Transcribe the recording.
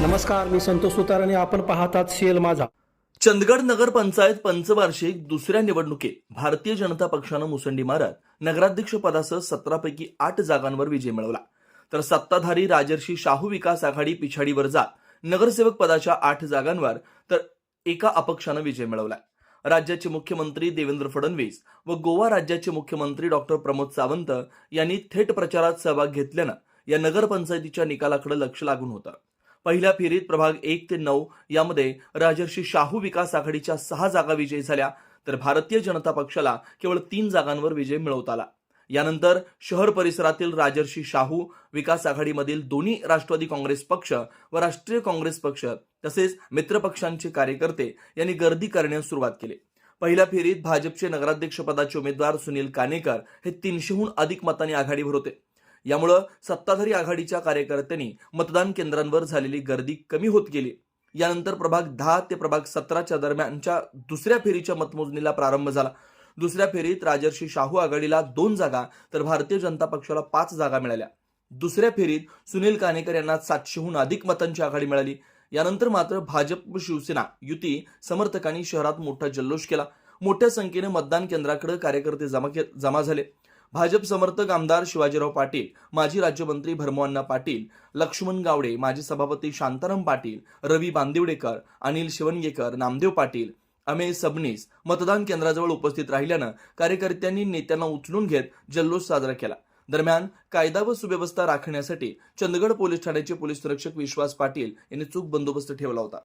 नमस्कार मी संतोष सुतार आणि आपण पाहतात शेल माझा. चंदगड नगरपंचायत पंचवार्षिक दुसऱ्या निवडणुकीत भारतीय जनता पक्षानं मुसंडी मारत नगराध्यक्ष पदासह सतरापैकी आठ जागांवर विजय मिळवला. तर सत्ताधारी राजर्षी शाहू विकास आघाडी पिछाडीवर जात नगरसेवक पदाच्या आठ जागांवर तर एका अपक्षानं विजय मिळवलाय राज्याचे मुख्यमंत्री देवेंद्र फडणवीस व गोवा राज्याचे मुख्यमंत्री डॉक्टर प्रमोद सावंत यांनी थेट प्रचारात सहभाग घेतल्यानं या नगरपंचायतीच्या निकालाकडे लक्ष लागून होतं. पहिल्या फेरीत प्रभाग एक ते नऊ यामध्ये राजर्षी शाहू विकास आघाडीच्या सहा जागा विजयी झाल्या तर भारतीय जनता पक्षाला केवळ तीन जागांवर विजय मिळवता आला. यानंतर शहर परिसरातील राजर्षी शाहू विकास आघाडीमधील दोन्ही राष्ट्रवादी काँग्रेस पक्ष व राष्ट्रीय काँग्रेस पक्ष तसेच मित्रपक्षांचे कार्यकर्ते यांनी गर्दी करण्यास सुरुवात केली. पहिल्या फेरीत भाजपचे नगराध्यक्षपदाचे उमेदवार सुनील कानेकर हे तीनशेहून अधिक मतांनी आघाडीवर होते. यामुळं सत्ताधारी आघाडीच्या कार्यकर्त्यांनी मतदान केंद्रांवर झालेली गर्दी कमी होत गेली. यानंतर प्रभाग दहा ते प्रभाग सतराच्या दरम्यानच्या दुसऱ्या फेरीच्या मतमोजणीला प्रारंभ झाला. दुसऱ्या फेरीत राजर्षी शाहू आघाडीला दोन जागा तर भारतीय जनता पक्षाला पाच जागा मिळाल्या. दुसऱ्या फेरीत सुनील कानेकर यांना सातशेहून अधिक मतांची आघाडी मिळाली. यानंतर मात्र भाजप व शिवसेना युती समर्थकांनी शहरात मोठा जल्लोष केला. मोठ्या संख्येने मतदान केंद्राकडे कार्यकर्ते जमा के- जमा झाले. भाजप समर्थक आमदार शिवाजीराव पाटील माजी राज्यमंत्री भरमोअण्णा पाटील लक्ष्मण गावडे माजी सभापती शांताराम पाटील रवी बांदिवडेकर अनिल शिवणगेकर नामदेव पाटील अमेय सबनीस मतदान केंद्राजवळ उपस्थित राहिल्यानं कार्यकर्त्यांनी नेत्यांना उचलून घेत जल्लोष साजरा केला. दरम्यान कायदा व सुव्यवस्था राखण्यासाठी चंदगड पोलीस ठाण्याचे पोलीस सुरक्षक विश्वास पाटील यांनी चूक बंदोबस्त ठेवला होता.